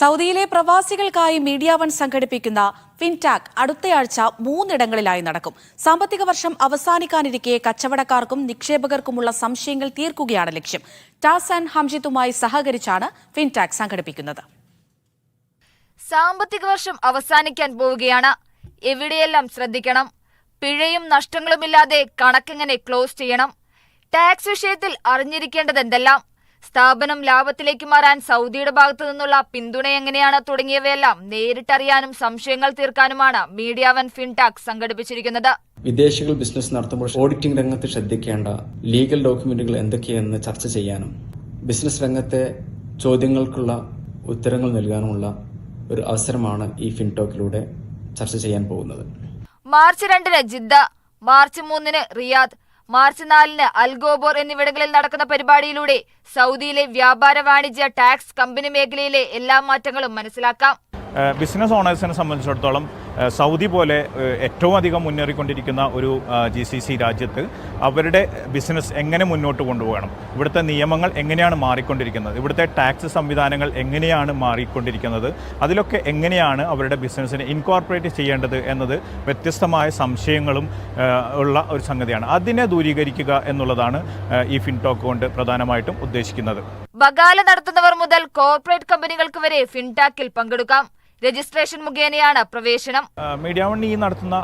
സൗദിയിലെ പ്രവാസികൾക്കായി media one സംഘടിപ്പിക്കുന്ന ഫിൻടാക് അടുത്തയാഴ്ച മൂന്നിടങ്ങളിലായി നടക്കും. സാമ്പത്തിക വർഷം അവസാനിക്കാനിരിക്കെ കച്ചവടക്കാർക്കും നിക്ഷേപകർക്കുമുള്ള സംശയങ്ങൾ തീർക്കുകയാണ് ലക്ഷ്യം. ടാസ് ആൻഡ് ഹംജിത്തുമായി സഹകരിച്ചാണ് ഫിൻടാക് സംഘടിപ്പിക്കുന്നത്. സാമ്പത്തിക വർഷം അവസാനിക്കാൻ പോവുകയാണ്. എവിടെയെല്ലാം ശ്രദ്ധിക്കണം? പിഴയും നഷ്ടങ്ങളുമില്ലാതെ കണക്കെങ്ങനെ ക്ലോസ് ചെയ്യണം? ടാക്സ് വിഷയത്തിൽ അറിഞ്ഞിരിക്കേണ്ടത് എന്തെല്ലാം സ്ഥാപനം ലാഭത്തിലേക്ക് മാറാൻ സൗദിയുടെ ഭാഗത്തു നിന്നുള്ള പിന്തുണ എങ്ങനെയാണ് തുടങ്ങിയവയെല്ലാം നേരിട്ടറിയാനും സംശയങ്ങൾ തീർക്കാനുമാണ് മീഡിയ വൻ ഫിൻടാക് സംഘടിപ്പിച്ചിരിക്കുന്നത്. വിദേശികൾ ബിസിനസ് നടത്തുമ്പോൾ ഓഡിറ്റിംഗ് രംഗത്ത് ശ്രദ്ധിക്കേണ്ട ലീഗൽ ഡോക്യുമെന്റുകൾ എന്തൊക്കെയെന്ന് ചർച്ച ചെയ്യാനും ബിസിനസ് രംഗത്തെ ചോദ്യങ്ങൾക്കുള്ള ഉത്തരങ്ങൾ നൽകാനുമുള്ള ഒരു അവസരമാണ് ഈ ഫിൻടോക്കിലൂടെ ചർച്ച ചെയ്യാൻ പോകുന്നത്. മാർച്ച് രണ്ടിന് ജിദ്ദ മാർച്ച് മൂന്നിന് റിയാദ് മാർച്ച് നാലിന് അൽഗോബോർ എന്നിവിടങ്ങളിൽ നടക്കുന്ന പരിപാടിയിലൂടെ സൗദിയിലെ വ്യാപാര വാണിജ്യ ടാക്സ് കമ്പനി മേഖലയിലെ എല്ലാ മാറ്റങ്ങളും മനസ്സിലാക്കാം. ബിസിനസ് ഓണേഴ്സിനെ സംബന്ധിച്ചിടത്തോളം സൗദി പോലെ ഏറ്റവും അധികം മുന്നേറിക്കൊണ്ടിരിക്കുന്ന ഒരു ജി സി സി രാജ്യത്ത് അവരുടെ ബിസിനസ് എങ്ങനെ മുന്നോട്ട് കൊണ്ടുപോകണം? ഇവിടുത്തെ നിയമങ്ങൾ എങ്ങനെയാണ് മാറിക്കൊണ്ടിരിക്കുന്നത്? ഇവിടുത്തെ ടാക്സ് സംവിധാനങ്ങൾ എങ്ങനെയാണ് മാറിക്കൊണ്ടിരിക്കുന്നത്? അതിലൊക്കെ എങ്ങനെയാണ് അവരുടെ ബിസിനസ്സിനെ ഇൻകോർപ്പറേറ്റ് ചെയ്യേണ്ടത് എന്നത് വ്യത്യസ്തമായ സംശയങ്ങളും ഉള്ള ഒരു സംഗതിയാണ്. അതിനെ ദൂരീകരിക്കുക എന്നുള്ളതാണ് ഈ ഫിൻടോക്ക് കൊണ്ട് പ്രധാനമായിട്ടും ഉദ്ദേശിക്കുന്നത്. ബഗാല നടത്തുന്നവർ മുതൽ കോർപ്പറേറ്റ് കമ്പനികൾക്ക് വരെ ഫിൻടാക്കിൽ പങ്കെടുക്കാം. രജിസ്ട്രേഷൻ മുഖേനയാണ് പ്രവേശനം. മീഡിയ വൺ ഈ നടത്തുന്ന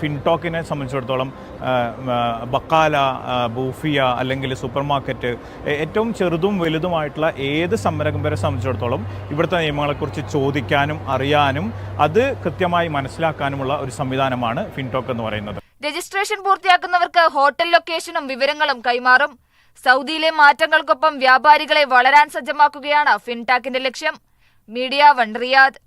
ഫിൻടോക്കിനെ സംബന്ധിച്ചിടത്തോളം ബക്കാല ബൂഫിയ അല്ലെങ്കിൽ സൂപ്പർ മാർക്കറ്റ് ഏറ്റവും ചെറുതും വലുതുമായിട്ടുള്ള ഏത് സംരംഭരെ സംബന്ധിച്ചിടത്തോളം ഇവിടുത്തെ നിയമങ്ങളെക്കുറിച്ച് ചോദിക്കാനും അറിയാനും അത് കൃത്യമായി മനസ്സിലാക്കാനുമുള്ള ഒരു സംവിധാനമാണ് ഫിൻടോക്ക് എന്ന് പറയുന്നത്. രജിസ്ട്രേഷൻ പൂർത്തിയാക്കുന്നവർക്ക് ഹോട്ടൽ ലൊക്കേഷനും വിവരങ്ങളും കൈമാറും. സൗദിയിലെ മാറ്റങ്ങൾക്കൊപ്പം വ്യാപാരികളെ വളരാൻ സജ്ജമാക്കുകയാണ് ഫിൻടാക്കിന്റെ ലക്ഷ്യം. Media one Riyadh.